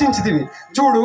రచించితివి చూడు